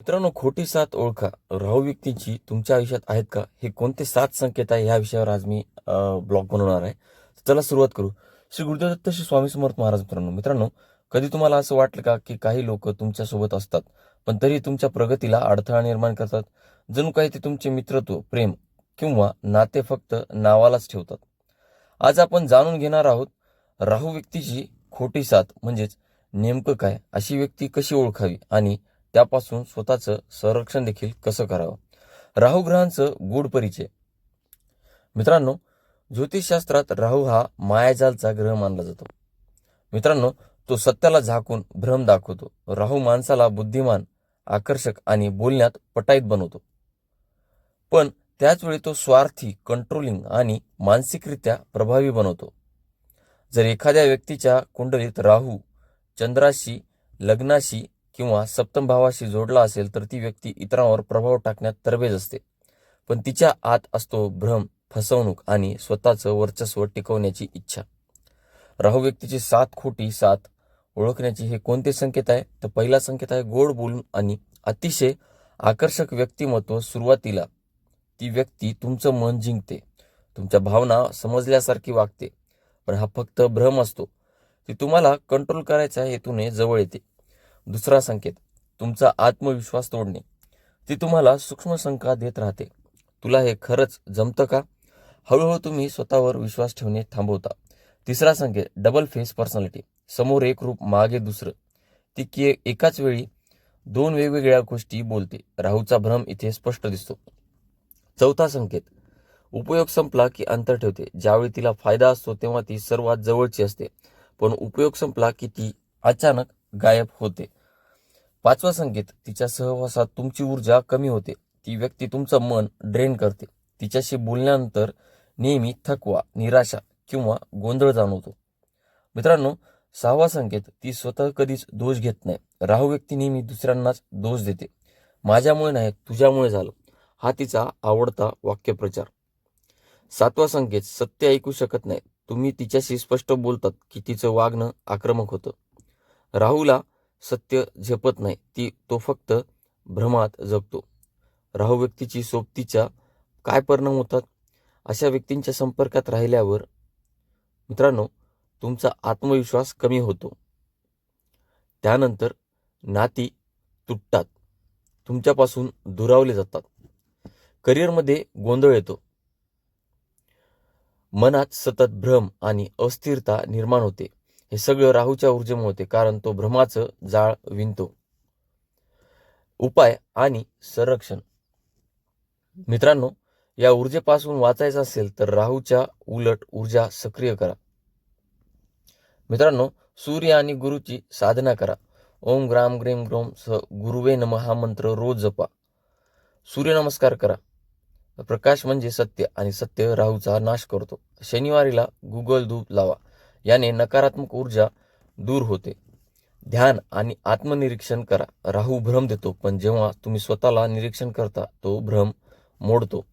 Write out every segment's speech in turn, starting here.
मित्रांनो खोटी साथ ओळखा. राहू व्यक्तीची तुमच्या आयुष्यात आहेत का? हे कोणते सात संकेत आहे या विषयावर आज मी ब्लॉग बनवणार आहे. चला सुरुवात करू. श्री गुरुदेव दत्त श्री स्वामी समर्थ महाराज मित्रांनो मित्रांनो कधी तुम्हाला असं वाटलं का की काही लोक तुमच्यासोबत असतात पण तरी तुमच्या प्रगतीला अडथळा निर्माण करतात? जणू काही ते तुमचे मित्रत्व प्रेम किंवा नाते फक्त नावालाच ठेवतात. आज आपण जाणून घेणार आहोत राहू व्यक्तीची खोटी साथ म्हणजेच नेमकं काय? अशी व्यक्ती कशी ओळखावी? आणि त्यापासून स्वतःचं संरक्षण देखील कसं करावं? राहू ग्रहांचं गूढ परिचय. मित्रांनो ज्योतिषशास्त्रात राहू हा मायाजालचा ग्रह मानला जातो. मित्रांनो तो सत्याला झाकून भ्रम दाखवतो. राहू माणसाला बुद्धिमान आकर्षक आणि बोलण्यात पटाईत बनवतो. पण त्याच वेळी तो स्वार्थी कंट्रोलिंग आणि मानसिकरित्या प्रभावी बनवतो. जर एखाद्या व्यक्तीच्या कुंडलीत राहू चंद्राशी लग्नाशी किंवा सप्तम भावाशी जोडला असेल तर ती व्यक्ती इतरांवर प्रभाव टाकण्यात तरबेज असते. पण तिच्या आत असतो भ्रम फसवणूक आणि स्वतःचं वर्चस्व टिकवण्याची इच्छा. राहू व्यक्तीची सात खोटी सात ओळखण्याची हे कोणते संकेत आहे? तर पहिला संकेत आहे गोड बोलून आणि अतिशय आकर्षक व्यक्तिमत्व सुरुवातीला. ती व्यक्ती तुमचं मन जिंकते. तुमच्या भावना समजल्यासारखी वागते. पण हा फक्त भ्रम असतो. ती तुम्हाला कंट्रोल करायच्या हेतूने जवळ येते. दुसरा संकेत तुमचा आत्मविश्वास तोडणे. ती तुम्हाला सूक्ष्म शंका देत राहते. तुला हे खरंच जमतं का? हळूहळू तुम्ही स्वतःवर विश्वास ठेवणे थांबवता. तिसरा संकेत डबल फेस पर्सनॅलिटी समोर एक रूप मागे दुसरं. ती की एकाच वेळी दोन वेगवेगळ्या गोष्टी बोलते. राहूचा भ्रम इथे स्पष्ट दिसतो. चौथा संकेत उपयोग संपला की अंतर ठेवते. ज्यावेळी तिला फायदा असतो तेव्हा ती सर्वात जवळची असते. पण उपयोग संपला की ती अचानक गायब होते. पाचवा संकेत तिच्या सहवासात तुमची ऊर्जा कमी होते. ती व्यक्ती तुमचं मन ड्रेन करते. तिच्याशी बोलल्यानंतर नेहमी थकवा निराशा किंवा गोंधळ जाणवतो. मित्रांनो सहावा संकेत ती स्वतः कधीच दोष घेत नाही. राहू व्यक्ती नेहमी दुसऱ्यांनाच दोष देते. माझ्यामुळे नाही तुझ्यामुळे झालं. हा तिचा आवडता वाक्यप्रचार. सातवा संकेत सत्य ऐकू शकत नाही. तुम्ही तिच्याशी स्पष्ट बोलतात की तिचं वागणं आक्रमक होतं. राहूला सत्य झेपत नाही ती तो फक्त भ्रमात जगतो. राहू व्यक्तीची सोबतीच्या काय परिणाम होतात? अशा व्यक्तींच्या संपर्कात राहिल्यावर मित्रांनो तुमचा आत्मविश्वास कमी होतो. त्यानंतर नाती तुटतात. तुमच्यापासून दुरावले जातात. करिअरमध्ये गोंधळ येतो. मनात सतत भ्रम आणि अस्थिरता निर्माण होते. हे सगळं राहूच्या ऊर्जेमुळे होते कारण तो भ्रमाचं जाळ विणतो. उपाय आणि संरक्षण. मित्रांनो या ऊर्जेपासून वाचायचं असेल तर राहूच्या उलट ऊर्जा सक्रिय करा. मित्रांनो सूर्य आणि गुरुची साधना करा. ओम ग्राम ग्रेम ग्रोम स गुरुवे नम हा मंत्र रोज जपा. सूर्यनमस्कार करा. प्रकाश म्हणजे सत्य आणि सत्य राहूचा नाश करतो. शनिवारीला गुगल धूप लावा. याने नकारात्मक ऊर्जा दूर होते. ध्यान आणि आत्मनिरीक्षण करा. राहू भ्रम देतो पण जेव्हा तुम्ही स्वतःला निरीक्षण करता तो भ्रम मोडतो.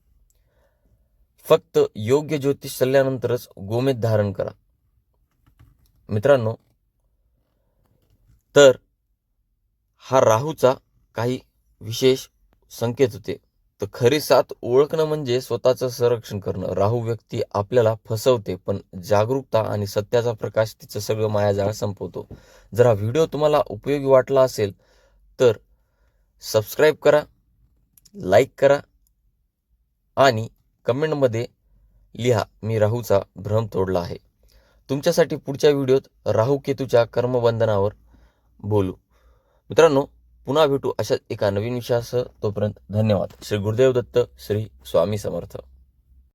फक्त योग्य ज्योतिष सल्ल्यानंतरच गोमेद धारण करा. मित्रांनो तर हा राहूचा काही विशेष संकेत होते. तर खरी साथ ओळखणं म्हणजे स्वतःचं संरक्षण करणं. राहू व्यक्ती आपल्याला फसवते पण जागरूकता आणि सत्याचा प्रकाश तिचं सगळं मायाजाळ संपवतो. जर हा व्हिडिओ तुम्हाला उपयोगी वाटला असेल तर सबस्क्राईब करा लाईक करा आणि कमेंटमध्ये लिहा मी राहूचा भ्रम तोडला आहे. तुमच्यासाठी पुढच्या व्हिडिओत राहू केतूच्या कर्मबंधनावर बोलू. मित्रांनो पुन्हा भेटू अशाच एका नवीन विषयासह. तोपर्यंत धन्यवाद. श्री गुरुदेव दत्त श्री स्वामी समर्थ.